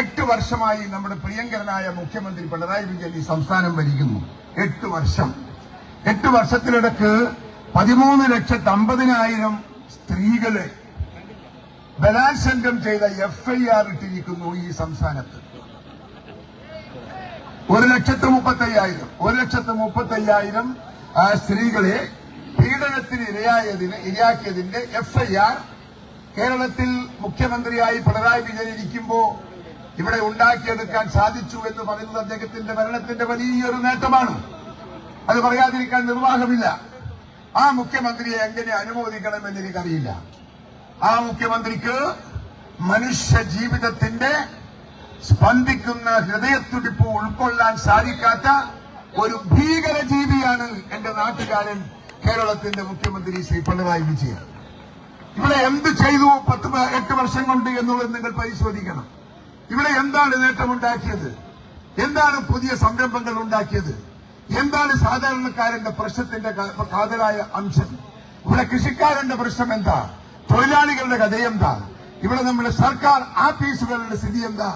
എട്ട് വർഷമായി നമ്മുടെ പ്രിയങ്കരനായ മുഖ്യമന്ത്രി പിണറായി വിജയൻ ഈ സംസ്ഥാനം ഭരിക്കുന്നു. എട്ട് വർഷം. എട്ട് വർഷത്തിനിടക്ക് പതിമൂന്ന് ലക്ഷത്തി അമ്പതിനായിരം സ്ത്രീകളെ ബലാത്സംഗം ചെയ്ത എഫ്ഐആർ ഇട്ടിരിക്കുന്നു ഈ സംസ്ഥാനത്ത്. ഒരു ലക്ഷത്തി മുപ്പത്തയ്യായിരം. ഒരു ലക്ഷത്തി മുപ്പത്തയ്യായിരം സ്ത്രീകളെ പീഡനത്തിന് ഇരയായതിന് ഇരയാക്കിയതിന്റെ എഫ്ഐആർ കേരളത്തിൽ മുഖ്യമന്ത്രിയായി പിണറായി വിജയൻ ഇരിക്കുമ്പോ ഇവിടെ ഉണ്ടാക്കിയെടുക്കാൻ സാധിച്ചു എന്ന് പറയുന്നത് അദ്ദേഹത്തിന്റെ ഭരണത്തിന്റെ വലിയൊരു നേട്ടമാണ്. അത് പറയാതിരിക്കാൻ നിർവാഹമില്ല. ആ മുഖ്യമന്ത്രിയെ എങ്ങനെ അനുമോദിക്കണമെന്ന് എനിക്കറിയില്ല. ആ മുഖ്യമന്ത്രിക്ക് മനുഷ്യ ജീവിതത്തിന്റെ സ്പന്ദിക്കുന്ന ഹൃദയത്തുടിപ്പ് ഉൾക്കൊള്ളാൻ സാധിക്കാത്ത ഒരു ഭീകര ജീവിയാണ് എന്റെ നാട്ടുകാരൻ കേരളത്തിന്റെ മുഖ്യമന്ത്രി ശ്രീ പിണറായി വിജയൻ. ഇവിടെ എന്ത് ചെയ്തു പത്ത് എട്ട് വർഷം കൊണ്ട് എന്നുള്ളത് നിങ്ങൾ പരിശോധിക്കണം. ഇവിടെ എന്താണ് നേട്ടമുണ്ടാക്കിയത്? എന്താണ് പുതിയ സംരംഭങ്ങൾ ഉണ്ടാക്കിയത്? എന്താണ് സാധാരണക്കാരന്റെ പ്രശ്നത്തിന്റെ കാതലായ അംശം? ഇവിടെ കൃഷിക്കാരന്റെ പ്രശ്നം എന്താ? തൊഴിലാളികളുടെ കഥ എന്താ ഇവിടെ നമ്മുടെ സർക്കാർ ആഫീസുകളുടെ സ്ഥിതി എന്താ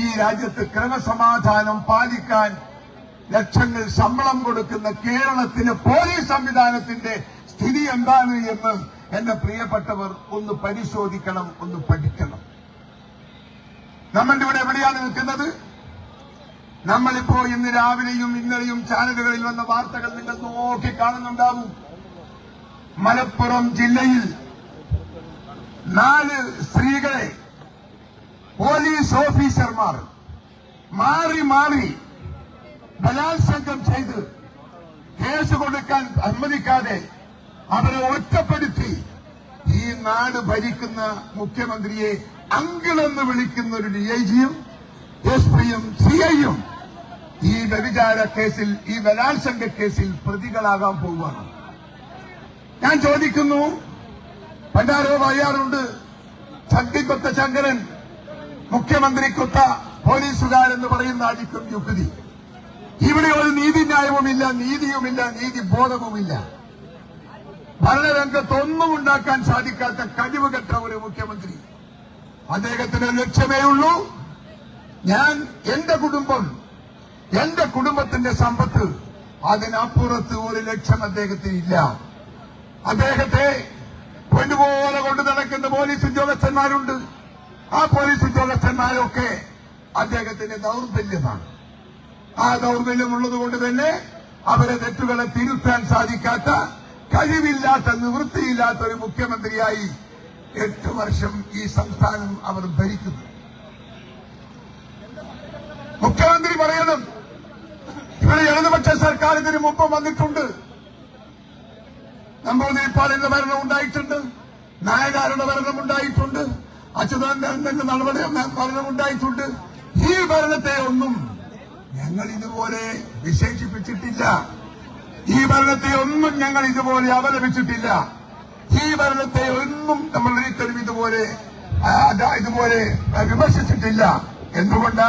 ഈ രാജ്യത്ത് ക്രമസമാധാനം പാലിക്കാൻ ലക്ഷങ്ങൾ ശമ്പളം കൊടുക്കുന്ന കേരളത്തിന് പോലീസ് സംവിധാനത്തിന്റെ സ്ഥിതി എന്താണ് എന്ന് എന്റെ പ്രിയപ്പെട്ടവർ ഒന്ന് പരിശോധിക്കണം ഒന്ന് പഠിക്കണം. നമ്മൾ ഇവിടെ എവിടെയാണ് നിൽക്കുന്നത്? നമ്മളിപ്പോ ഇന്ന് രാവിലെയും ഇന്നലെയും ചാനലുകളിൽ വന്ന വാർത്തകൾ നിങ്ങൾ നോക്കി കാണുന്നുണ്ടാവും മലപ്പുറം ജില്ലയിൽ നാല് സ്ത്രീകളെ പോലീസ് ഓഫീസർമാർ മാറി മാറി ബലാത്സംഗം ചെയ്ത് കേസ് കൊടുക്കാൻ അനുവദിക്കാതെ അവരെ ഒറ്റപ്പെടുത്തി ഈ നാട് ഭരിക്കുന്ന മുഖ്യമന്ത്രിയെ അങ്കിളെന്ന് വിളിക്കുന്ന ഒരു ഡി ഐ ജിയും എസ് പിയും സി ഐയും ഈ വ്യഭിചാര കേസിൽ ഈ ബലാത്സംഗ കേസിൽ പ്രതികളാകാൻ പോവുകയാണ്. ഞാൻ ചോദിക്കുന്നു പണ്ടാരോ പറയാറുണ്ട് ചട്ടിക്കൊത്ത ശങ്കരൻ മുഖ്യമന്ത്രിക്കൊത്ത പോലീസുകാരെന്ന് പറയുന്ന അടിക്കും യുക്തി. ഇവിടെ ഒരു നീതിന്യായവുമില്ല നീതിയുമില്ല നീതി ബോധവുമില്ല ഭരണരംഗത്തൊന്നും ഉണ്ടാക്കാൻ സാധിക്കാത്ത കഴിവുകെട്ട ഒരു മുഖ്യമന്ത്രി. അദ്ദേഹത്തിന് ലക്ഷ്യമേ ഉള്ളൂ. ഞാൻ എന്റെ കുടുംബം എന്റെ കുടുംബത്തിന്റെ സമ്പത്ത് അതിനപ്പുറത്ത് ഒരു ലക്ഷ്യം അദ്ദേഹത്തിന് ഇല്ല. അദ്ദേഹത്തെ പൊന്നുപോലെ കൊണ്ട് നടക്കുന്ന പോലീസ് ഉദ്യോഗസ്ഥന്മാരുണ്ട്. ആ പോലീസ് ഉദ്യോഗസ്ഥന്മാരൊക്കെ അദ്ദേഹത്തിന്റെ ദൗർബല്യമാണ്. ആ ദൗർബല്യമുള്ളത് കൊണ്ട് തന്നെ അവരെ തെറ്റുകളെ തിരുത്താൻ സാധിക്കാത്ത കഴിവില്ലാത്ത നിവൃത്തിയില്ലാത്ത ഒരു മുഖ്യമന്ത്രിയായി എട്ട് വർഷം ഈ സംസ്ഥാനം അവർ ഭരിക്കുന്നു. മുഖ്യമന്ത്രി പറയണം ഇവിടെ ഇടതുപക്ഷ സർക്കാർ ഇതിന് മുമ്പ് വന്നിട്ടുണ്ട്. നമ്പൂതിരിപ്പാടിന്റെ ഭരണം ഉണ്ടായിട്ടുണ്ട് നായനാരുടെ ഭരണം ഉണ്ടായിട്ടുണ്ട് അച്യുതാനന്ദന്റെ നടപടി ഭരണം ഉണ്ടായിട്ടുണ്ട്. ഈ ഭരണത്തെ ഒന്നും ഞങ്ങൾ ഇതുപോലെ വിശേഷിപ്പിച്ചിട്ടില്ല. ഈ ഭരണത്തെ ഒന്നും ഞങ്ങൾ ഇതുപോലെ അപലപിച്ചിട്ടില്ല. ഈ ഭരണത്തെ ഒന്നും നമ്മൾ ഒരിക്കലും ഇതുപോലെ ഇതുപോലെ വിമർശിച്ചിട്ടില്ല. എന്തുകൊണ്ട്?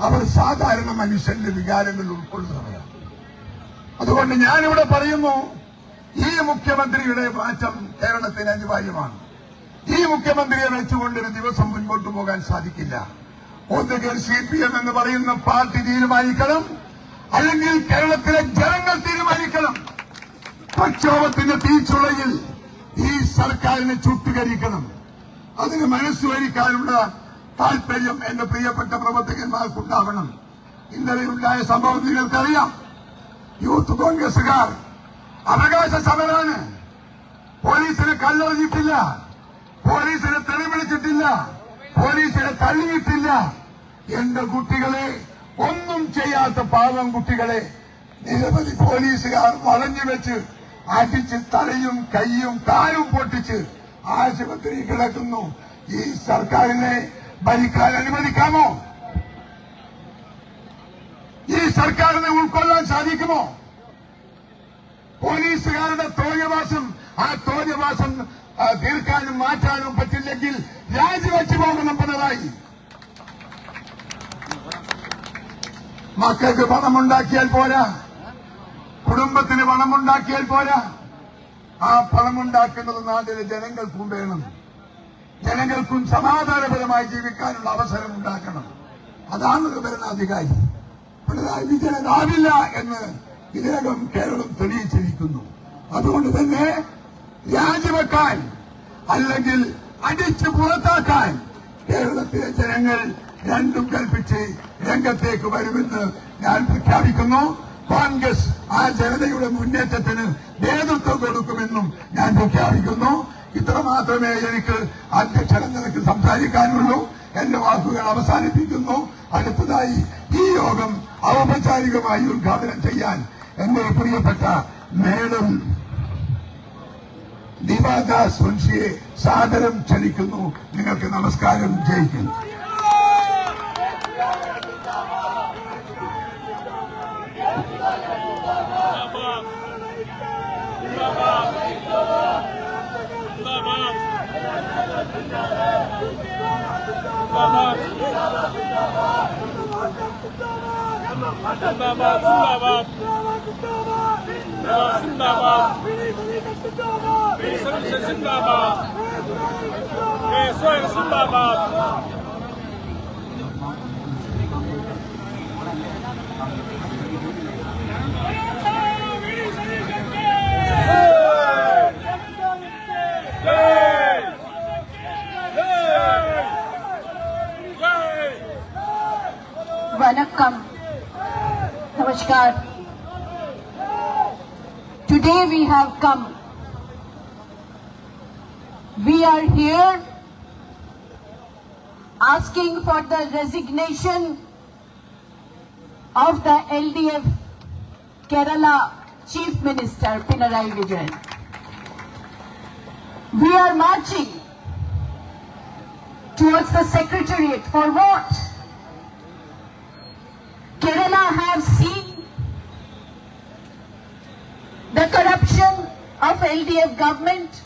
അവർ സാധാരണ മനുഷ്യന്റെ വികാരങ്ങൾ ഉൾക്കൊള്ളുന്നവരാണ് അതുകൊണ്ട് ഞാനിവിടെ പറയുന്നു ഈ മുഖ്യമന്ത്രിയുടെ മാറ്റം കേരളത്തിന് അനിവാര്യമാണ്. ഈ മുഖ്യമന്ത്രിയെ വെച്ചുകൊണ്ടൊരു ദിവസം മുൻപോട്ട് പോകാൻ സാധിക്കില്ല. ഒന്നുകിൽ സി പി എം എന്ന് പറയുന്ന പാർട്ടി തീരുമാനിക്കണം അല്ലെങ്കിൽ കേരളത്തിലെ ജനങ്ങൾ തീരുമാനിക്കണം. പ്രക്ഷോഭത്തിന്റെ തീച്ചുളയിൽ ഈ സർക്കാരിനെ ചുട്ടുകരിക്കണം. അതിന് മനസ്സുവരിക്കാനുള്ള താല്പര്യം എന്റെ പ്രിയപ്പെട്ട പ്രവർത്തകന്മാർക്കുണ്ടാവണം. ഇന്നലെ ഉണ്ടായ സംഭവം നിങ്ങൾക്കറിയാം. യൂത്ത് കോൺഗ്രസുകാർ അവകാശ സമരാണ്. പോലീസിനെ കല്ലെറിഞ്ഞിട്ടില്ല. പോലീസിനെ തെളിവിളിച്ചിട്ടില്ല. പോലീസിനെ തള്ളിയിട്ടില്ല. എന്റെ കുട്ടികളെ ഒന്നും ചെയ്യാത്ത പാവം കുട്ടികളെ നിരവധി പോലീസുകാർ വളഞ്ഞു വെച്ച് അടിച്ച് തലയും കൈയും കാലും പൊട്ടിച്ച് ആശുപത്രി കിടക്കുന്നു. ഈ സർക്കാരിനെ ഭരിക്കാൻ അനുവദിക്കാമോ? ഈ സർക്കാരിനെ ഉൾക്കൊള്ളാൻ സാധിക്കുമോ? പോലീസുകാരുടെ തോന്നിയവാസം ആ തോന്നിയവാസം തീർക്കാനും മാറ്റാനും പറ്റില്ലെങ്കിൽ രാജിവെച്ചു പോകണം പിണറായി മക്കൾക്ക് പണമുണ്ടാക്കിയാൽ പോരാ. കുടുംബത്തിന് പണമുണ്ടാക്കിയാൽ പോരാ. ആ പണമുണ്ടാക്കുന്നത് നാട്ടിലെ ജനങ്ങൾക്കും വേണം. ജനങ്ങൾക്കും സമാധാനപരമായി ജീവിക്കാനുള്ള അവസരം ഉണ്ടാക്കണം. അതാണ് ഭരണാധികാരി. പിണറായി വിജയനാവില്ല എന്ന് ഇതിനകം കേരളം തെളിയിച്ചിരിക്കുന്നു. അതുകൊണ്ട് തന്നെ രാജിവെക്കാൻ അല്ലെങ്കിൽ അടിച്ചു പുറത്താക്കാൻ കേരളത്തിലെ ജനങ്ങൾ രണ്ടും കൽപ്പിച്ച് രംഗത്തേക്ക് വരുമെന്ന് ഞാൻ പ്രഖ്യാപിക്കുന്നു. കോൺഗ്രസ് ആ ജനതയുടെ മുന്നേറ്റത്തിന് നേതൃത്വം കൊടുക്കുമെന്നും ഞാൻ പ്രഖ്യാപിക്കുന്നു. ഇത്ര മാത്രമേ എനിക്ക് അധ്യക്ഷ നിലയ്ക്ക് സംസാരിക്കാനുള്ളൂ. എന്റെ വാക്കുകൾ അവസാനിപ്പിക്കുന്നു. അടുത്തതായി ഈ യോഗം ഔപചാരികമായി ഉദ്ഘാടനം ചെയ്യാൻ എന്റെ പ്രിയപ്പെട്ട മേഡം ദിവാദാസ് മുൻഷിയെ സാദരം ക്ഷണിക്കുന്നു. നിങ്ങൾക്ക് നമസ്കാരം. ജയിക്കുന്നു 신나봐 신나봐 신나봐 신나봐 민선 신나봐 예 소영 신나봐 Namaskar. Today we have come. We are here asking for the resignation of the LDF Kerala Chief Minister Pinarayi Vijayan. We are marching towards the Secretariat for what? Kerala have seen the corruption of LDF government.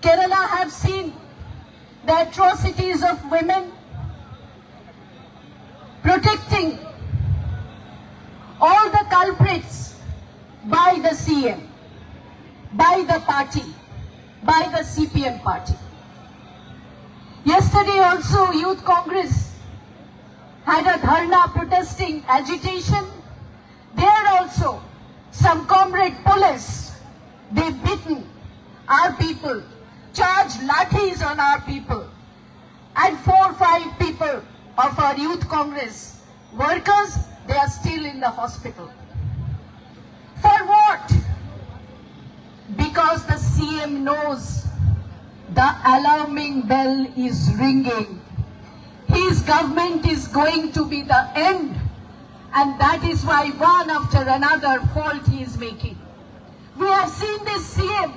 Kerala have seen the atrocities of women, protecting all the culprits by the CM, by the party, by the CPM party. Yesterday also Youth Congress had a dharna protesting agitation. There also, some comrade police, they beaten our people, charged lathis on our people. And four or five people of our youth congress workers, they are still in the hospital. For what? Because the CM knows the alarming bell is ringing his government is going to be the end and that is why one after another fault he is making. We have seen this CM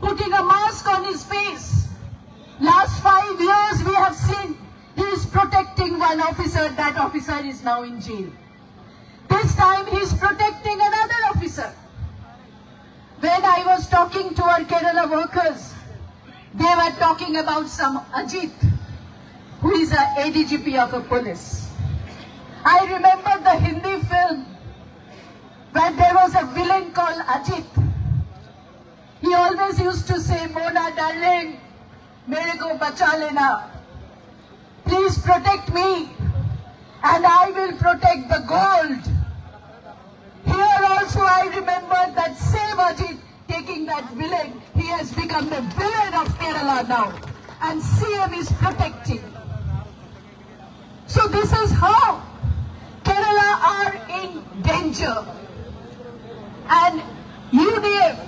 putting a mask on his face. Last five years we have seen he is protecting one officer, that officer is now in jail. This time he is protecting another officer. When I was talking to our Kerala workers, they were talking about some Ajit who is a ADGP of a police. I remember the Hindi film where there was a villain called Ajit. He always used to say, Mona darling, mere ko bacha lena. Please protect me and I will protect the gold. Here also I remember that same Ajit taking that villain. He has become the villain of Kerala now. And CM is protecting. So this is how Kerala are in danger. And UDF,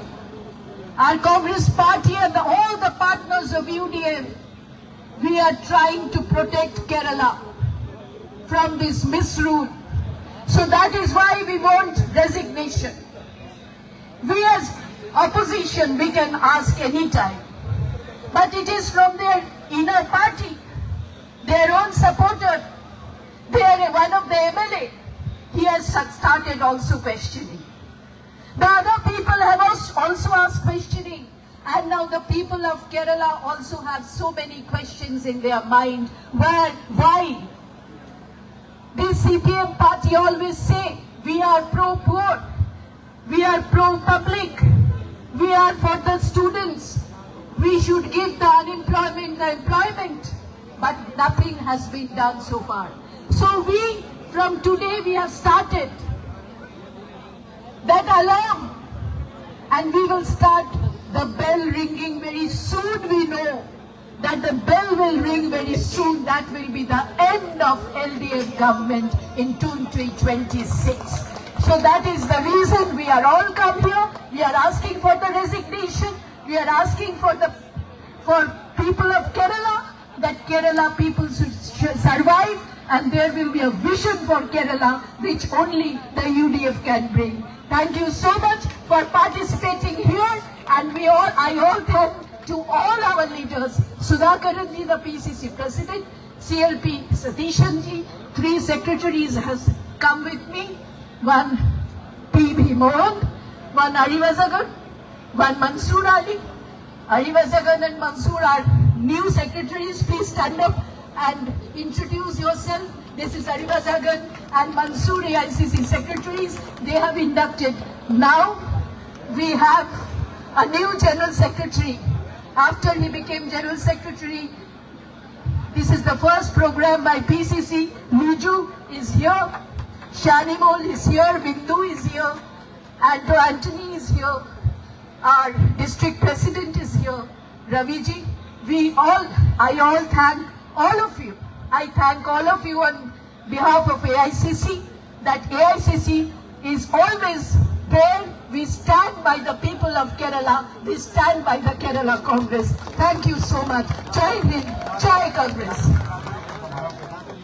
our Congress party and all the partners of UDF, we are trying to protect Kerala from this misrule. So that is why we want resignation. We as opposition, we can ask any time. But it is from their inner party, their own supporter. They are one of the MLA. He has started also questioning. The other people have also asked questioning. And now the people of Kerala also have so many questions in their mind. Where, why? The CPM party always say, we are pro-poor, we are pro-public, we are for the students, we should give the unemployment the employment. but nothing has been done so far. So we, from today, we have started that alarm and we will start the bell ringing very soon. We know that the bell will ring very soon. That will be the end of LDF government in 2026. So that is the reason we are all come here. We are asking for the resignation. We are asking for the for people of Kerala that Kerala people should, should survive and there will be a vision for Kerala which only the UDF can bring. Thank you so much for participating here and we all, I all thank to all our leaders, Sudhakaran ji, the PCC president, CLP Satishan ji, three secretaries has come with me, one P.B. Mohan, one Arivasagar, one Mansoor Ali, Arivasagan and Mansoor are new secretaries. Please stand up and introduce yourself. This is Arivasagan and Mansoor AICC secretaries. They have inducted. Now we have a new general secretary. After he became general secretary, this is the first program by PCC. Niju is here. Shanimol is here. Bindu is here. And Anthony is here. Our district president is here. Raviji, we all, I all thank all of you. I thank all of you on behalf of AICC that AICC is always there. We stand by the people of Kerala. We stand by the Kerala Congress. Thank you so much. Jai Hind, Jai Congress.